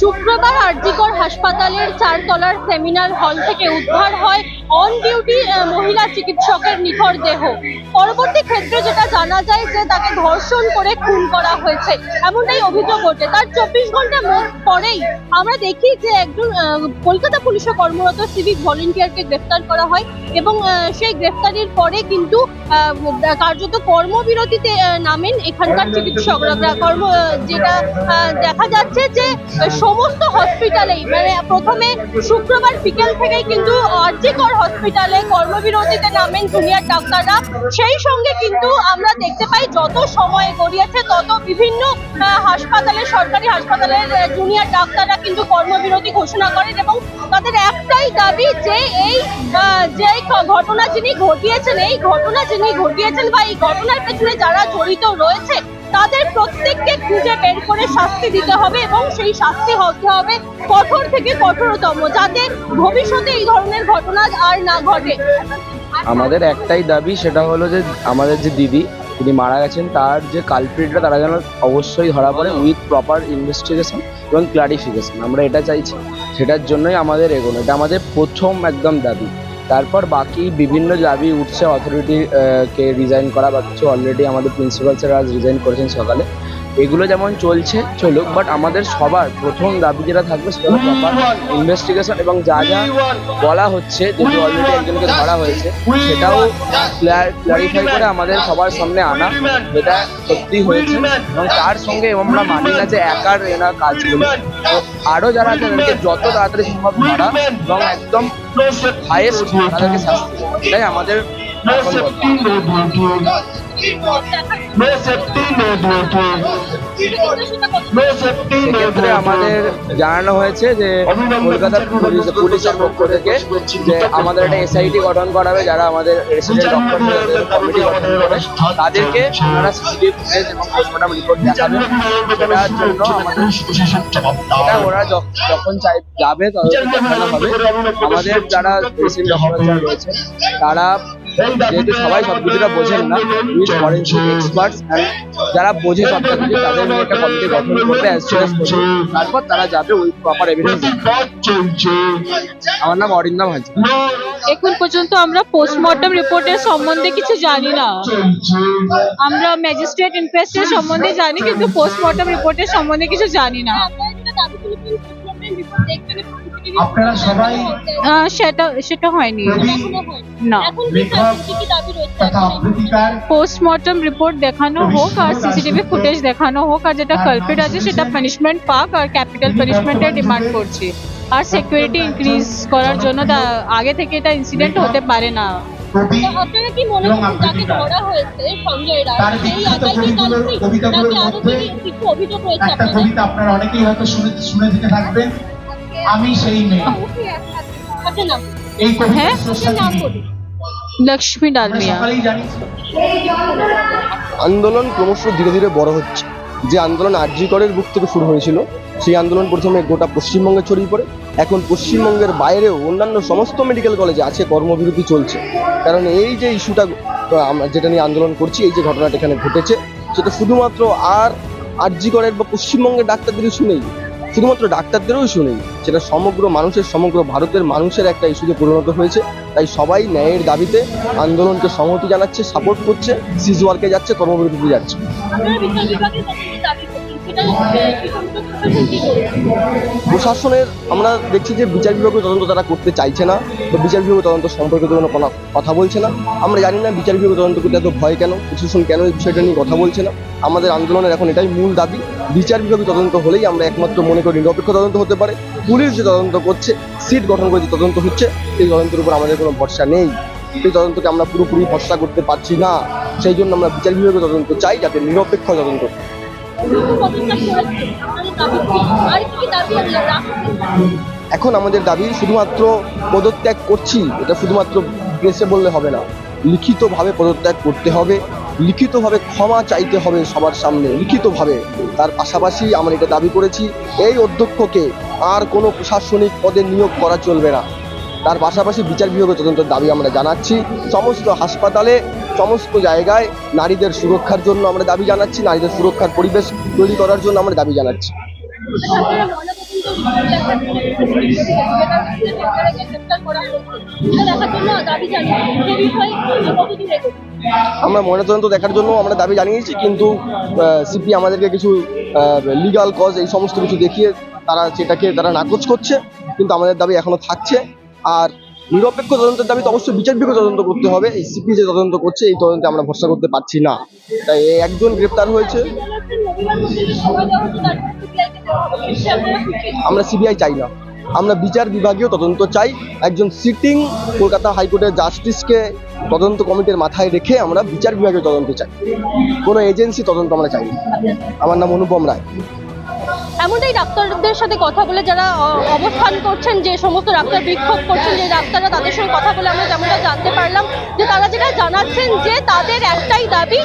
শুক্রবার আরজিকর হাসপাতালের চারতলার seminar hall থেকে উদ্ধার হয় অন ডিউটি মহিলা চিকিৎসকের নিথর দেহ। পরবর্তী ক্ষেত্রে যেটা জানা যায় যে তাকে ধর্ষণ করে খুন করা হয়েছে। এমনটাই অভিযোগ ওঠে। তার চব্বিশ ঘণ্টা পরেই আমরা দেখি যে একজন কলকাতা পুলিশে কর্মরত সিভিক ভলেন্টিয়ারকে গ্রেফতার করা হয় এবং সেই গ্রেফতারির পরে কিন্তু কার্যত কর্মবিরতিতে নামেন এখানকার চিকিৎসকরা। কর্ম যেটা দেখা যাচ্ছে যে সমস্ত হসপিটালেই মানে প্রথমে শুক্রবার বিকেল থেকেই কিন্তু আরজিকর হসপিটালে কর্মবিরতিতে নামেন জুনিয়র ডাক্তাররা। সেই সঙ্গে কিন্তু আমরা দেখতে পাই যত সময় গড়িয়েছে, তত বিভিন্ন হাসপাতালে, সরকারি হাসপাতালের জুনিয়র ডাক্তাররা কিন্তু কর্মবিরতি ঘোষণা করেন এবং তাদের একটাই দাবি যে এই যে ঘটনা যিনি ঘটিয়েছেন, এই ঘটনা যিনি ঘটিয়েছেন বা এই ঘটনার পেছনে যারা জড়িত রয়েছে তাদের প্রত্যেককে খুঁজে বের করে শাস্তি দিতে হবে এবং সেই শাস্তি হতে হবে কঠোর থেকে কঠোরতম, যাতে ভবিষ্যতে এই ধরনের ঘটনা আর না ঘটে। আমাদের একটাই দাবি, সেটা হলো যে আমাদের যে দিদি, তিনি মারা গেছেন, তার যে কালপ্রিটরা তারা যেন অবশ্যই ধরা পড়ে উইথ প্রপার ইনভেস্টিগেশন এবং ক্লারিফিকেশন আমরা এটা চাইছি, সেটার জন্যই আমাদের এগোনো। এটা আমাদের প্রথম একদম দাবি। তারপর বাকি বিভিন্ন দাবি উঠছে অথরিটি কে রিজাইন করা বা কিছু অলরেডি আমাদের প্রিন্সিপাল স্যার আজ রিজাইন করেছেন সকালে। এগুলো যেমন চলছে, চলুক বাট আমাদের সবার প্রথম দাবি যেটা থাকবে সেটা প্রপার ইনভেস্টিগেশন এবং যা যা বলা হচ্ছে, যেহেতু অলরেডি একজনকে ধরা হয়েছে, সেটাও ক্লারিফাই করে আমাদের সবার সামনে আনা যেটা সত্যি হয়েছে এবং তার সঙ্গে এবং আমরা মানি না যে একার এরা কাজ করি তো আরও যারা আছে, তাদেরকে যত তাড়াতাড়ি সম্ভব ধরা এবং একদম হাইয়েস্ট তাদেরকে শাস্তি। এটাই আমাদের আমাদের জানানো হয়েছে যে কলকাতা পুলিশের পক্ষ থেকে যে আমাদের একটা এসআইটি গঠন করা হবে যারা আমাদের কমিটি গঠন করবে তাদেরকে ওনারা সিসিটিভি ফুটেজ এবং পোস্টমর্টম রিপোর্ট দেখাবে। সেটার জন্য আমাদের এটা ওরা যখন চাই যাবে তখন দেখানো হবে। আমাদের যারা রয়েছে তারা যেহেতু সবাই সব কিছুটা বোঝেন না উইথ ফরেন্সিক এক্সপার্টস যারা বোঝে কিছু তাদের নিয়ে একটা কমিটি গঠন করবে অ্যাজ সুন তারপর তারা যাবে উইথ প্রপার এভিডেন্স আমার নাম অরিন্দম হাজি এখন পর্যন্ত আমরা পোস্টমর্টম রিপোর্টের সম্বন্ধে কিছু জানি না। আমরা ম্যাজিস্ট্রেট ইনকোয়েস্টের সম্বন্ধে জানি কিন্তু পোস্টমর্টম রিপোর্টের সম্বন্ধে কিছু জানি না। আপনারা সবাই সেটা সেটা হয়নি। না। পোস্টমর্টম রিপোর্ট দেখানো হোক আর সিসিটিভি ফুটেজ দেখানো হোক আর যেটা কালপিট আছে সেটা পানিশমেন্ট পাক আর ক্যাপিটাল পানিশমেন্টের ডিমান্ড করছি। আর সিকিউরিটি ইনক্রিজ করার জন্য তা- আগে থেকে এটা ইনসিডেন্ট হতে পারে না। কবি তো আপনারা কি মনে করেন যাকে ধরা হয়েছে সঞ্জয় রায়? তার বিখ্যাত আকাশী কবিতাগুলোর মধ্যে কি কিছু অভিযোগ রয়েছে একটা কবিতা আপনারা অনেকেই হয়তো শুনে শুনে থেকে থাকবেন। আমি সেই মেয়ে। এই কবিতা? আপনার নাম বলুন। লক্ষ্মী আমরা ডালমিয়া আন্দোলন ক্রমশ ধীরে ধীরে বড় হচ্ছে। যে আন্দোলন আরজিকরের বুক থেকে শুরু হয়েছিল সেই আন্দোলন প্রথমে গোটা পশ্চিমবঙ্গে ছড়িয়ে পড়ে। এখন পশ্চিমবঙ্গের বাইরেও অন্যান্য সমস্ত মেডিকেল কলেজে আছে, কর্মবিরতি চলছে। কারণ এই যে ইস্যুটা আমরা যেটা নিয়ে আন্দোলন করছি, এই যে ঘটনাটা এখানে ঘটেছে, সেটা শুধুমাত্র আর আরজিকরের বা পশ্চিমবঙ্গের ডাক্তারদের ইস্যু নেই। শুধুমাত্র ডাক্তারদেরও ইস্যু নেই, সেটা সমগ্র মানুষের, সমগ্র ভারতের মানুষের একটা ইস্যুতে পরিণত হয়েছে। তাই সবাই ন্যায়ের দাবিতে আন্দোলনকে সংহতি জানাচ্ছে সাপোর্ট করছে সিজওয়ার্কে যাচ্ছে, কর্মবিরতিতে যাচ্ছে। বিভাগের প্রশাসনের, আমরা দেখছি যে বিচার বিভাগীয় তদন্ত তারা করতে চাইছে না, তো বিচার বিভাগীয় তদন্ত সম্পর্কে তো কোনো কথা বলছে না। আমরা জানি না বিচার বিভাগীয় তদন্ত করতে এত ভয় কেন, প্রশাসন কেন এই বিষয়টা নিয়ে কথা বলছে না। আমাদের আন্দোলনের এখন এটাই মূল দাবি, বিচার বিভাগীয় তদন্ত হলেই আমরা একমাত্র মনে করি নিরপেক্ষ তদন্ত হতে পারে। পুলিশ যে তদন্ত করছে, সিট গঠন করে যে তদন্ত হচ্ছে, সেই তদন্তের উপর আমাদের কোনো ভরসা নেই। সেই তদন্তকে আমরা পুরোপুরি ভরসা করতে পারছি না। সেই জন্য আমরা বিচার বিভাগীয় তদন্ত চাই যাতে নিরপেক্ষ তদন্ত এখন আমাদের দাবি শুধুমাত্র পদত্যাগ করছি, এটা শুধুমাত্র প্রেসে বললে হবে না। লিখিতভাবে পদত্যাগ করতে হবে, লিখিতভাবে ক্ষমা চাইতে হবে সবার সামনে, লিখিতভাবে। তার পাশাপাশি আমরা এটা দাবি করেছি, এই অধ্যক্ষকে আর কোনো প্রশাসনিক পদে নিয়োগ করা চলবে না। তার পাশাপাশি বিচার বিভাগীয় তদন্তের দাবি আমরা জানাচ্ছি। সমস্ত হাসপাতালে সমস্ত জায়গায় নারীদের সুরক্ষার জন্য আমরা দাবি জানাচ্ছি, নারীদের সুরক্ষার পরিবেশ তৈরি করার জন্য আমরা দাবি জানাচ্ছি। আমরা ময়নাতদন্ত দেখার জন্য আমরা দাবি জানিয়েছি, কিন্তু সিপি আমাদেরকে কিছু লিগাল কজ এই সমস্ত কিছু দেখিয়ে তারা সেটাকে, তারা নাকচ করছে, কিন্তু আমাদের দাবি এখনও থাকছে। আর নিরপেক্ষ তদন্তের দাবি তো অবশ্যই বিচারযোগ্য তদন্ত করতে হবে। এই সিপি যে তদন্ত করছে, এই তদন্তে আমরা ভরসা করতে পারছি না। তাই একজন গ্রেপ্তার হয়েছে। আমরা সিবিআই চাই না। আমরা বিচার বিভাগীয় তদন্ত চাই। একজন সিটিং কলকাতা হাইকোর্টের জাস্টিসকে তদন্ত কমিটির মাথায় রেখে আমরা বিচার বিভাগীয় তদন্ত চাই। কোনো এজেন্সি তদন্ত আমরা চাই না। আমার নাম অনুপম রায়। এমনটাই ডাক্তারদের সাথে কথা বলে যারা অবস্থান করছেন, যে সমস্ত ডাক্তার বিক্ষোভ করছেন, যে ডাক্তাররা তাদের সঙ্গে কথা বলে আমরা যেমনটা জানতে পারলাম যে তারা যেটা জানাচ্ছেন যে তাদের একটাই দাবি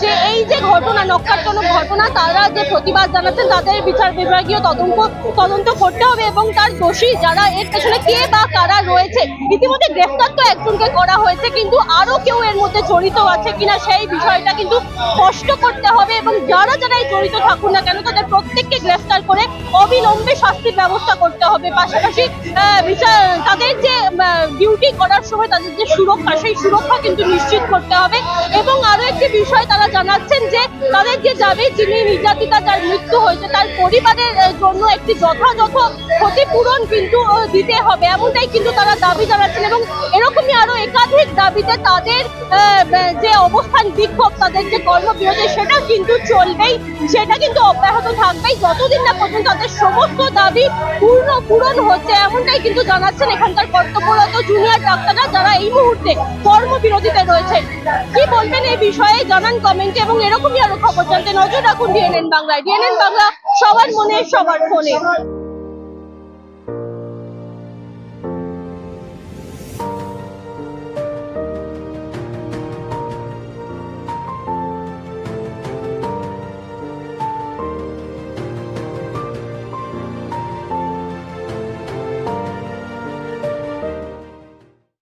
যে এই যে ঘটনা, নক্কারজনক ঘটনা, তারা যে প্রতিবাদ জানাচ্ছেন, তাদের বিচার বিভাগীয় তদন্ত তদন্ত করতে হবে এবং তার দোষী যারা এর পেছনে কে বা কারা রয়েছে, ইতিমধ্যে গ্রেফতার তো একজনকে করা হয়েছে, কিন্তু আরও কেউ এর মধ্যে জড়িত আছে কিনা সেই বিষয়টা কিন্তু স্পষ্ট করতে হবে এবং যারা যারা জড়িত থাকুন না কেন, তাদের প্রত্যেককে গ্রেফতার করে অবিলম্বে শাস্তির ব্যবস্থা করতে হবে। পাশাপাশি তাদের যে ডিউটি করার সময় তাদের যে সুরক্ষা, সেই সুরক্ষা কিন্তু নিশ্চিত করতে হবে। এবং আরও একটি বিষয় তারা জানাচ্ছেন যে, তাদের যে যাবে যিনি নির্যাতিতা যার মৃত্যু হয়েছে, তার পরিবারের জন্য একটি যথাযথ ক্ষতিপূরণ কিন্তু দিতে হবে। এমনটাই কিন্তু তারা দাবি জানাচ্ছেন এবং এরকমই আরও একাধিক দাবিতে তাদের যে অবস্থান বিক্ষোভ তাদের যে কর্মবিরতি সেটা কিন্তু চলবেই। সেটা কিন্তু অব্যাহত থাকবেই। যতদিন না পর্যন্ত তাদের সমস্ত দাবি পূর্ণ পূরণ হচ্ছে, এমনটাই কিন্তু জানাচ্ছেন এখানকার কর্তব্যরত জুনিয়র ডাক্তাররা যারা এই মুহূর্তে কর্মবিরতিতে রয়েছেন। কি বলবেন এই বিষয়ে? জানান কমেন্টে এবং এরকমই আরও খবর জানতে নজর রাখুন ডিএনএন বাংলায়। ডিএনএন বাংলা, সবার মনে, সবার ফোনে।